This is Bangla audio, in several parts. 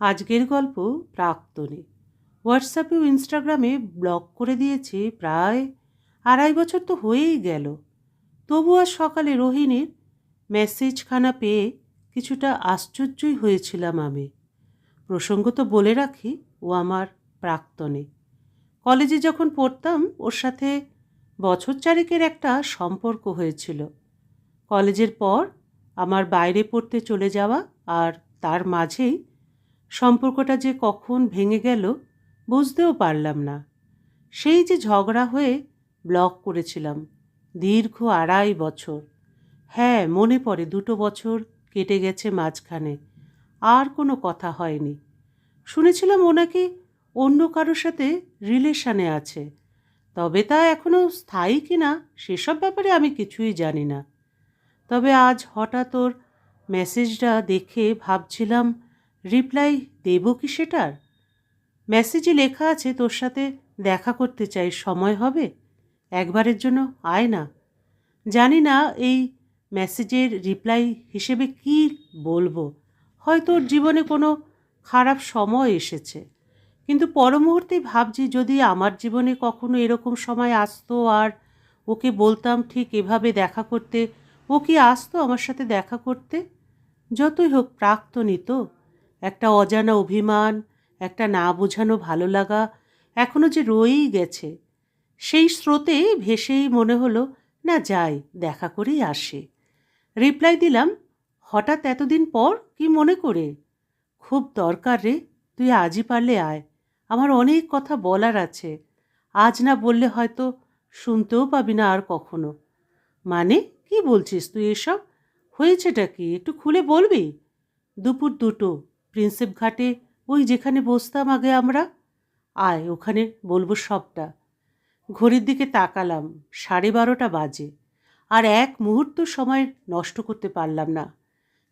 আজকের গল্প প্রাক্তনে। হোয়াটসঅ্যাপে ও ইনস্টাগ্রামে ব্লক করে দিয়েছে প্রায় আড়াই বছর তো হয়েই গেল। তবু আজ সকালে রোহিণীর মেসেজখানা পেয়ে কিছুটা আশ্চর্যই হয়েছিলাম আমি। প্রসঙ্গ তো বলে রাখি, ও আমার প্রাক্তনে। কলেজে যখন পড়তাম, ওর সাথে বছর চারেকের একটা সম্পর্ক হয়েছিল। কলেজের পর আমার বাইরে পড়তে চলে যাওয়া আর তার মাঝেই সম্পর্কটা যে কখন ভেঙে গেল বুঝতেও পারলাম না। সেই যে ঝগড়া হয়ে ব্লক করেছিলাম, দীর্ঘ আড়াই বছর। হ্যাঁ মনে পড়ে দুটো বছর কেটে গেছে মাঝখানে, আর কোনো কথা হয়নি। শুনেছিলাম ও নাকি অন্য কারোর সাথে রিলেশনে আছে, তবে তা এখনও স্থায়ী কিনা সেসব ব্যাপারে আমি কিছুই জানি না। তবে আজ হঠাৎ ওর মেসেজটা দেখে ভাবছিলাম রিপ্লাই দেব কি সেটার? মেসেজে লেখা আছে তোর সাথে দেখা করতে চাই, সময় হবে? একবারের জন্য আয় না। জানি না এই মেসেজের রিপ্লাই হিসেবে কি বলব। হয়তো ওর জীবনে কোনো খারাপ সময় এসেছে। কিন্তু পর মুহূর্তেই ভাবছি যদি আমার জীবনে কখনো এরকম সময় আসতো আর ওকে বলতাম, ঠিক এভাবে দেখা করতে। ও কি আসতো আমার সাথে দেখা করতে? যতই হোক প্রাক্তনই তো। একটা অজানা অভিমান, একটা না বোঝানো ভালো লাগা এখনও যে রয়েই গেছে। সেই স্রোতে ভেসেই মনে হলো, না যাই, দেখা করেই আসে। রিপ্লাই দিলাম, হঠাৎ এতদিন পর কি মনে করে? খুব দরকার রে, তুই আজই পারলে আয়। আমার অনেক কথা বলার আছে। আজ না বললে হয়তো শুনতেও পাবি না আর কখনো। মানে? কি বলছিস তুই এসব? হয়েছেটা কি? একটু খুলে বলবি? দুপুর দুটো। প্রিন্সেপ ঘাটে, ওই যেখানে বসতাম আগে আমরা? আয়, ওখানে বলব সবটা। ঘড়ির দিকে তাকালাম, সাড়ে বারোটা বাজে। আর এক মুহূর্ত সময় নষ্ট করতে পারলাম না।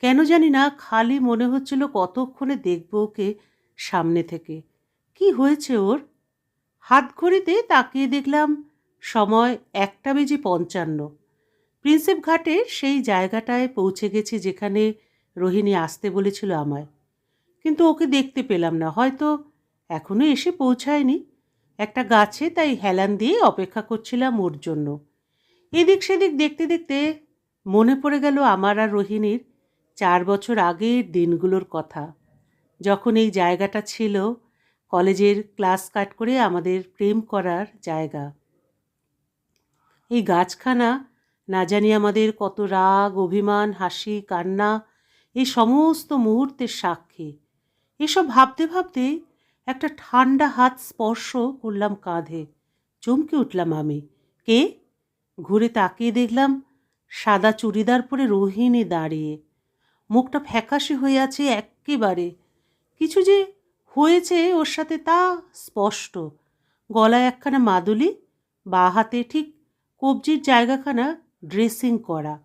কেন জানি না, খালি মনে হচ্ছিল কতক্ষণে দেখব ওকে সামনে থেকে। কি হয়েছে ওর? হাত ঘড়িতে তাকিয়ে দেখলাম, সময় একটা বেজে পঞ্চান্ন। প্রিন্সেপ ঘাটের সেই জায়গাটায় পৌঁছে গেছি যেখানে রোহিণী আসতে বলেছিল আমায়। কিন্তু ওকে দেখতে পেলাম না। হয়তো এখনও এসে পৌঁছায়নি। একটা গাছে তাই হেলান দিয়ে অপেক্ষা করছিলাম ওর জন্য। এদিক সেদিক দেখতে দেখতে মনে পড়ে গেল আমার আর রোহিণীর চার বছর আগের দিনগুলোর কথা। যখন এই জায়গাটা ছিল কলেজের ক্লাস কাট করে আমাদের প্রেম করার জায়গা। এই গাছখানা, না জানি আমাদের কত রাগ, অভিমান, হাসি, কান্না, এই সমস্ত মুহূর্তের সাক্ষী। এসব ভাবতে ভাবতে একটা ঠান্ডা হাত স্পর্শ করলাম কাঁধে। চমকে উঠলাম আমি। কে? ঘুরে তাকিয়ে দেখলাম সাদা চুড়িদার পরে রোহিণী দাঁড়িয়ে। মুখটা ফ্যাকাশে হয়ে আছে একেবারে কিছু যে হয়েছে ওর সাথে তা স্পষ্ট। গলায় একখানা মাদুলি, বা হাতে ঠিক কবজির জায়গাখানা ড্রেসিং করা।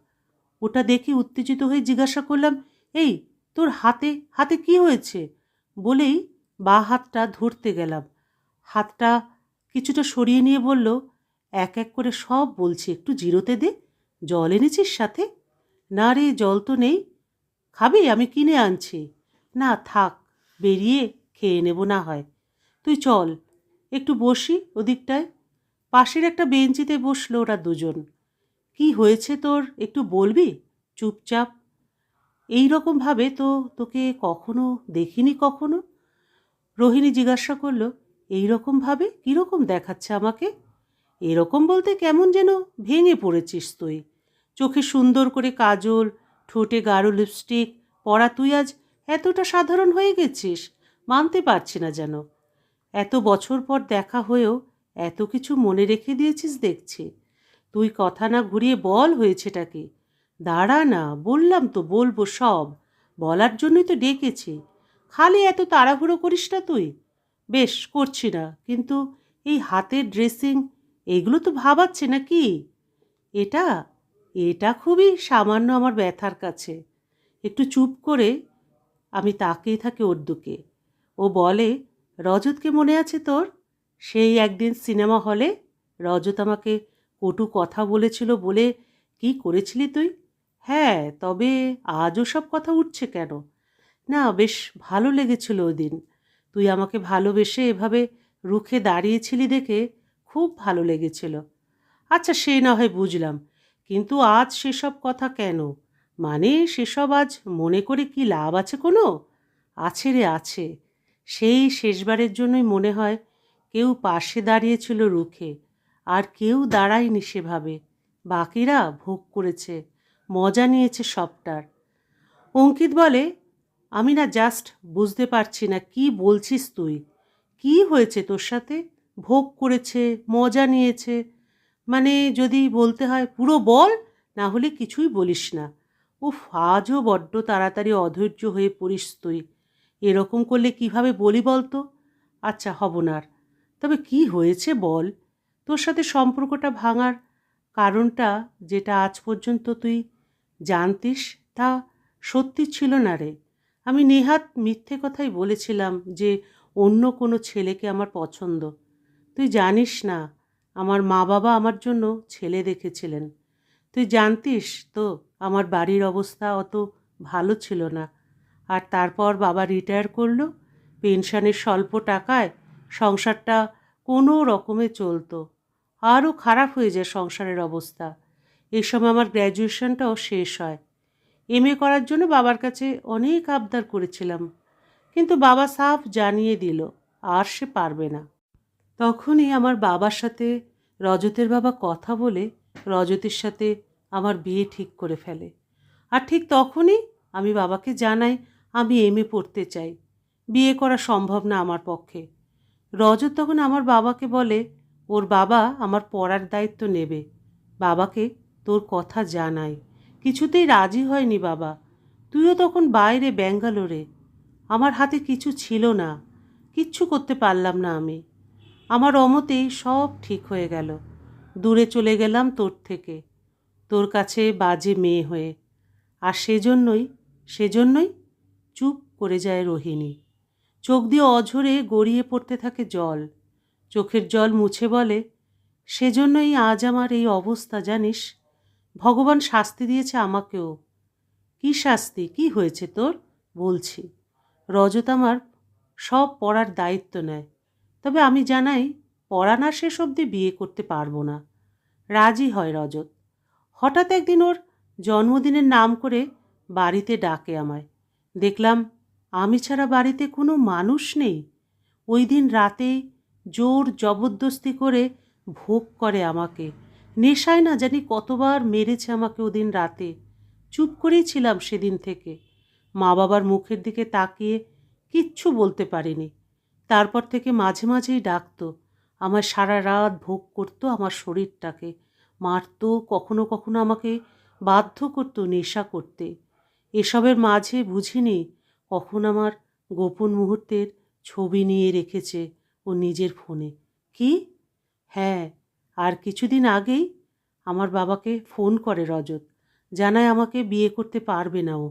ওটা দেখে উত্তেজিত হয়ে জিজ্ঞাসা করলাম, এই, তোর হাতে হাতে কি হয়েছে? বলেই বা হাতটা ধরতে গেলাম। হাতটা কিছুটা সরিয়ে নিয়ে বলল, এক এক করে সব বলছি, একটু জিরোতে দে, জল এনেছিস সাথে? না রে, জল তো নেই। খাবি? আমি কিনে আনছি। না, থাক, বেরিয়ে খেয়ে নেব না হয়। তুই চল, একটু বসি ওদিকটায়। পাশের একটা বেঞ্চিতে বসল ওরা দুজন। কি হয়েছে তোর? একটু বলবি? চুপচাপ? এই রকমভাবে তো তোকে কখনো দেখিনি কখনো? রোহিণী জিজ্ঞাসা করল, এই রকমভাবে কীরকম দেখাচ্ছে আমাকে? এরকম বলতে কেমন যেন ভেঙে পড়েছিস তুই। চোখে সুন্দর করে কাজল, ঠোঁটে গাঢ় লিপস্টিক পরা তুই আজ এতটা সাধারণ হয়ে গেছিস, মানতে পারছি না যেন। এত বছর পর দেখা হয়েও এত কিছু মনে রেখে দিয়েছিস দেখছি। তুই কথা না ঘুরিয়ে বল হয়েছেটা কি? দাঁড়া না, বললাম তো বলব সব। বলার জন্যই তো ডেকেছি। খালি এত তাড়াহুড়ো করিস না তুই? বেশ, করছি না। কিন্তু এই হাতের ড্রেসিং এগুলো তো ভাবাচ্ছে না কি এটা এটা খুবই সামান্য আমার ব্যথার কাছে। একটু চুপ করে আমি তাকিয়ে থাকি ওর দিকে। ও বলে, রজতকে মনে আছে তোর? সেই একদিন সিনেমা হলে রজত আমাকে কটু কথা বলেছিল বলে কি করেছিলি তুই? হ্যাঁ তবে আজও সব কথা উঠছে কেন? না, বেশ ভালো লেগেছিল ওই দিন তুই আমাকে ভালোবেসে এভাবে রুখে দাঁড়িয়েছিলি দেখে খুব ভালো লেগেছিল। আচ্ছা সে না হয় বুঝলাম, কিন্তু আজ সেসব কথা কেন? মানে সেসব আজ মনে করে কি লাভ আছে কোনো? আছে রে, আছে। সেই শেষবারের জন্যই মনে হয় কেউ পাশে দাঁড়িয়েছিল রুখে, আর কেউ দাঁড়ায়নি সেভাবে। বাকিরা ভোগ করেছে। মজা নিয়েছে সবটার। অঙ্কিত বলে, আমি না জাস্ট বুঝতে পারছি না, কি বলছিস তুই? কি হয়েছে তোর সাথে? ভোগ করেছে, মজা নিয়েছে। মানে যদি বলতে হয় পুরো বল, না হলে কিছুই বলিস না। উফ, আজও বড্ড তাড়াতাড়ি অধৈর্য হয়ে পড়িস তুই। এরকম করলে কীভাবে বলি বলতো? আচ্ছা হব না তবে কি হয়েছে বল? তোর সাথে সম্পর্কটা ভাঙার কারণটা যেটা আজ পর্যন্ত তুই জানতিস? তা সত্যি ছিল না রে। আমি নেহাত মিথ্যে কথাই বলেছিলাম যে অন্য কোনো ছেলেকে আমার পছন্দ। তুই জানিস না, আমার মা বাবা আমার জন্য ছেলে দেখেছিলেন। তুই জানতিস তো আমার বাড়ির অবস্থা অত ভালো ছিল না। আর তারপর বাবা রিটায়ার করল, পেনশনের স্বল্প টাকায় সংসারটা কোনো রকমে চলতো। আরও খারাপ হয়ে যায় সংসারের অবস্থা। এই সময় আমার গ্র্যাজুয়েশনটাও শেষ হয়। এম করার জন্য বাবার কাছে অনেক আবদার করেছিলাম, কিন্তু বাবা সাফ জানিয়ে দিল, আর সে পারবে না। তখনই আমার বাবার সাথে রজতের বাবা কথা বলে রজতের সাথে আমার বিয়ে ঠিক করে ফেলে। আর ঠিক তখনই আমি বাবাকে জানাই, আমি এম পড়তে চাই। বিয়ে করা সম্ভব না আমার পক্ষে। রজত তখন আমার বাবাকে বলে, ওর বাবা আমার পড়ার দায়িত্ব নেবে। বাবাকে তোর কথা জানাই। কিছুতেই রাজি হয়নি বাবা। তুইও তখন বাইরে ব্যাঙ্গালোরে। আমার হাতে কিছু ছিল না। কিচ্ছু করতে পারলাম না আমি। আমার অমতেই সব ঠিক হয়ে গেল। দূরে চলে গেলাম তোর থেকে। তোর কাছে বাজে মেয়ে হয়ে। আর সেজন্যই সেজন্যই চুপ করে যায় রোহিণী। চোখ দিয়ে অঝরে গড়িয়ে পড়তে থাকে জল। চোখের জল মুছে বলে, সেজন্যই আজ আমার এই অবস্থা জানিস? ভগবান শাস্তি দিয়েছে আমাকেও। কি শাস্তি? কি হয়েছে তোর? বলছি। রজত আমার সব পড়ার দায়িত্ব নেয়। তবে আমি জানাই, পড়া না শেষ অবধি বিয়ে করতে পারব না। রাজি হয় রজত। হঠাৎ একদিন ওর জন্মদিনের নাম করে বাড়িতে ডাকে আমায়। দেখলাম, আমি ছাড়া বাড়িতে কোনো মানুষ নেই। ওই দিন রাতে জোর জবরদস্তি করে ভোগ করে আমাকে। নেশায় না জানি কতবার মেরেছে আমাকে ওদিন রাতে। চুপ করেই ছিলাম সেদিন থেকে। মা বাবার মুখের দিকে তাকিয়ে কিচ্ছু বলতে পারিনি। তারপর থেকে মাঝে মাঝেই ডাকতো। আমার সারা রাত ভোগ করতো আমার শরীরটাকে। মারতো, কখনো কখনো আমাকে বাধ্য করতো নেশা করতে। এসবের মাঝে বুঝিনি কখন আমার গোপন মুহূর্তের ছবি নিয়ে রেখেছে ও নিজের ফোনে। কি? হ্যাঁ আর কিছুদিন আগেই আমার বাবাকে ফোন করে রজত, জানায় আমাকে বিয়ে করতে পারবে না ও।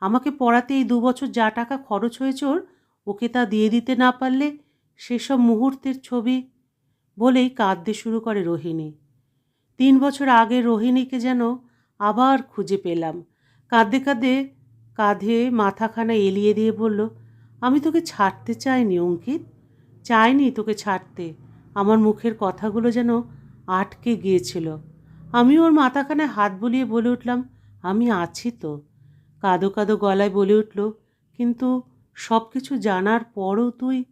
আমাকে পড়াতে এই দু বছর যা টাকা খরচ হয়েছে ওর, ওকে তা দিয়ে দিতে না পারলে সেসব মুহূর্তের ছবি বলেই কাঁদতে শুরু করে রোহিণী। তিন বছর আগে রোহিণীকে যেন আবার খুঁজে পেলাম। কাঁদতে কাঁদতে কাঁধে মাথাখানা এলিয়ে দিয়ে বলল, আমি তোকে ছাড়তে চাইনি অঙ্কিত, চাইনি তোকে ছাড়তে। আমার মুখের কথাগুলো যেন আটকে গিয়েছিল। আমি ওর মাথাখানে হাত বুলিয়ে বলে উঠলাম, আমি আছি তো। কাঁদো কাঁদো গলায় বলে উঠল, কিন্তু সব কিছু জানার পরও তুই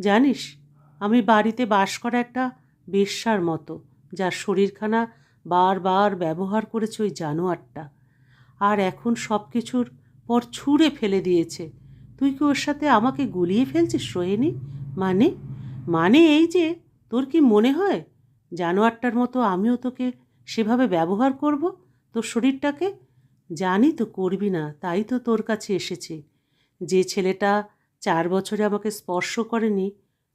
জানিস, আমি বাড়িতে বাস করা একটা বেশ্যার মতো, যার শরীরখানা বারবার ব্যবহার করেছে ওই জানোয়ারটা। আর এখন সব কিছুর পর ছুঁড়ে ফেলে দিয়েছে। তুই কি ওর সাথে আমাকে গুলিয়ে ফেলছিস, সোহেনি? মানে? মানে এই যে তোর কি মনে হয়? জানোয়ারটার মতো আমিও তোকে সেভাবে ব্যবহার করব? তোর শরীরটাকে? জানি তো করবি না, তাই তো তোর কাছে এসেছি। যে ছেলেটা চার বছরে আমাকে স্পর্শ করেনি,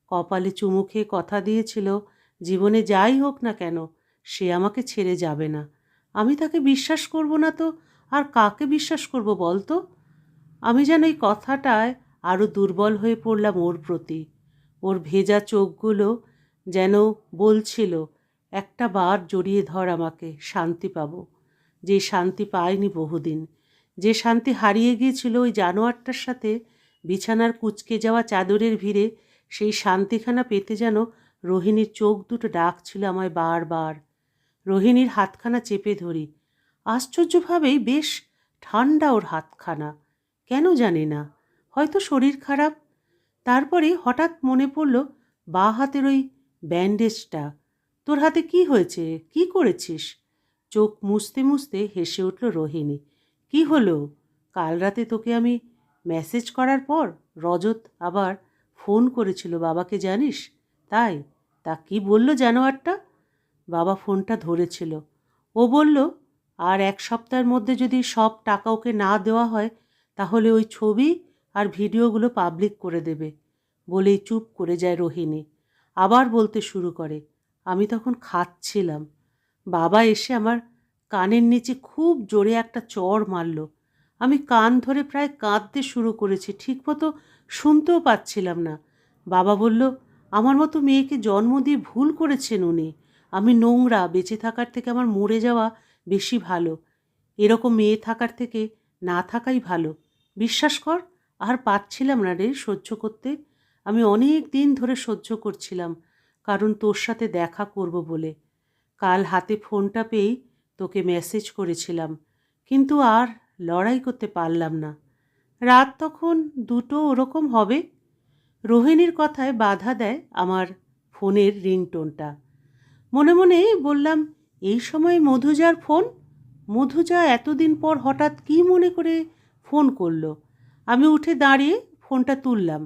কপালে চুমু খেয়ে কথা দিয়েছিল, জীবনে যাই হোক না কেন, সে আমাকে ছেড়ে যাবে না। আমি তাকে বিশ্বাস করব না তো? আর কাকে বিশ্বাস করব বলতো আমি যেন এই কথাটায় আরও দুর্বল হয়ে পড়লাম ওর প্রতি। ওর ভেজা চোখগুলো যেন বলছিল, একটা বার জড়িয়ে ধর আমাকে, শান্তি পাবো। যে শান্তি পাইনি বহুদিন। যে শান্তি হারিয়ে গিয়েছিল ওই জানোয়ারটার সাথে, বিছানার কুচকে যাওয়া চাদরের ভিড়ে, সেই শান্তিখানা পেতে যেন রোহিণীর চোখ দুটো ডাকছিল আমায় বারবার। রোহিণীর হাতখানা চেপে ধরি। আশ্চর্যভাবেই বেশ ঠান্ডা ওর হাতখানা। কেন জানি না। হয়তো শরীর খারাপ। তারপরে হঠাৎ মনে পড়ল, বা হাতের ওই ব্যান্ডেজটা, তোর হাতে কি হয়েছে? কি করেছিস? চোখ মুছতে মুছতে হেসে উঠল রোহিণী। কি হলো? কাল রাতে তোকে আমি মেসেজ করার পর রজত আবার ফোন করেছিল বাবাকে, জানিস? তাই? তা কি বলল জানোয়ারটা? বাবা ফোনটা ধরেছিল। ও বলল, আর এক সপ্তাহের মধ্যে যদি সব টাকা ওকে না দেওয়া হয়, তাহলে ওই ছবি আর ভিডিওগুলো পাবলিক করে দেবে। বলেই চুপ করে যায় রোহিণী। আবার বলতে শুরু করে। আমি তখন খাচ্ছিলাম। বাবা এসে আমার কানের নিচে খুব জোরে একটা চড় মারল। আমি কান ধরে প্রায় কাঁদতে শুরু করেছি, ঠিকমতো শুনতেও পাচ্ছিলাম না। বাবা বলল, আমার মতো মেয়েকে জন্ম দিয়ে ভুল করেছেন উনি। আমি নোংরা, বেঁচে থাকার থেকে আমার মরে যাওয়া বেশি ভালো। এরকম মেয়ে থাকার থেকে না থাকাই ভালো। বিশ্বাস কর, আর পাচ্ছিলাম না রে সহ্য করতে। আমি অনেক দিন ধরে সহ্য করছিলাম, কারণ তোর সাথে দেখা করব বলে। কাল হাতে ফোনটা পেয়েই তোকে মেসেজ করেছিলাম, কিন্তু আর লড়াই করতে পারলাম না। রাত তখন দুটো ওরকম হবে। রোহিণীর কথায় বাধা দেয় আমার ফোনের রিংটোনটা। মনে মনে বললাম, এই সময় মধুজার ফোন? মধুজা এতদিন পর হঠাৎ কি মনে করে ফোন করল? আমি উঠে দাঁড়িয়ে ফোনটা তুললাম।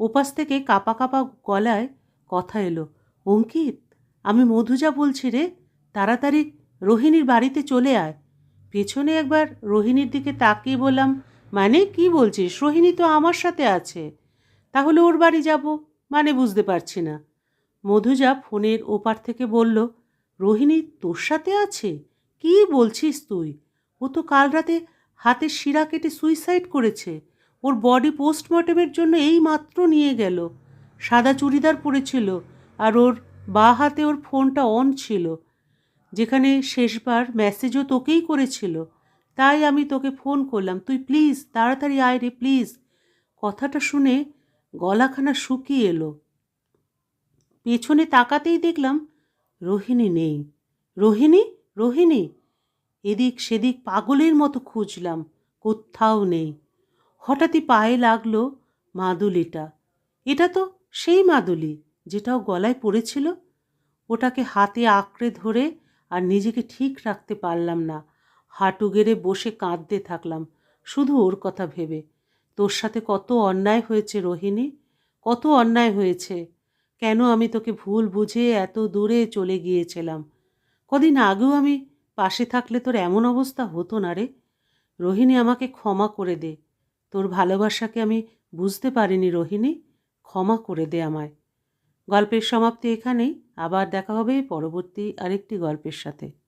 ওপাশ থেকে কাপা কাপা গলায় কথা এলো, অঙ্কিত, আমি মধুজা বলছি রে, তাড়াতাড়ি রোহিণীর বাড়িতে চলে আয়। পেছনে একবার রোহিণীর দিকে তাকিয়ে বললাম মানে কি বলছিস? রোহিণী তো আমার সাথে আছে। তাহলে ওর বাড়ি যাব মানে বুঝতে পারছি না। মধুজা ফোনের ওপার থেকে বলল, রোহিণী তোর সাথে আছে? কি বলছিস তুই? ও তো কাল রাতে হাতের শিরা কেটে সুইসাইড করেছে। ওর বডি পোস্টমর্টমের জন্য এই মাত্র নিয়ে গেল। সাদা চুড়িদার পরেছিল আর ওর বা হাতে ওর ফোনটা অন ছিল, যেখানে শেষবার মেসেজও তোকেই করেছিল। তাই আমি তোকে ফোন করলাম, তুই প্লিজ তাড়াতাড়ি আয় রে প্লিজ কথাটা শুনে গলাখানা শুকিয়ে এলো। পেছনে তাকাতেই দেখলাম রোহিণী নেই। রোহিণী? রোহিণী? এদিক সেদিক পাগলের মতো খুঁজলাম, কোথাও নেই। হঠাৎই পায়ে লাগল মাদুলিটা। এটা তো সেই মাদুলি যেটাও গলায় পড়েছিল। ওটাকে হাতে আঁকড়ে ধরে আর নিজেকে ঠিক রাখতে পারলাম না। হাঁটু গেড়ে বসে কাঁদতে থাকলাম। শুধু ওর কথা ভেবে। তোর সাথে কত অন্যায় হয়েছে রোহিণী? কত অন্যায় হয়েছে? কেন আমি তোকে ভুল বুঝে এত দূরে চলে গিয়েছিলাম? কদিন আগেও আমি পাশে থাকলে তোর এমন অবস্থা হতো না রে। রোহিণী আমাকে ক্ষমা করে দে। তোর ভালোবাসাকে আমি বুঝতে পারিনি রোহিণী, ক্ষমা করে দে আমায়। গল্পের সমাপ্তি এখানেই, আবার দেখা হবে পরবর্তী আরেকটি গল্পের সাথে।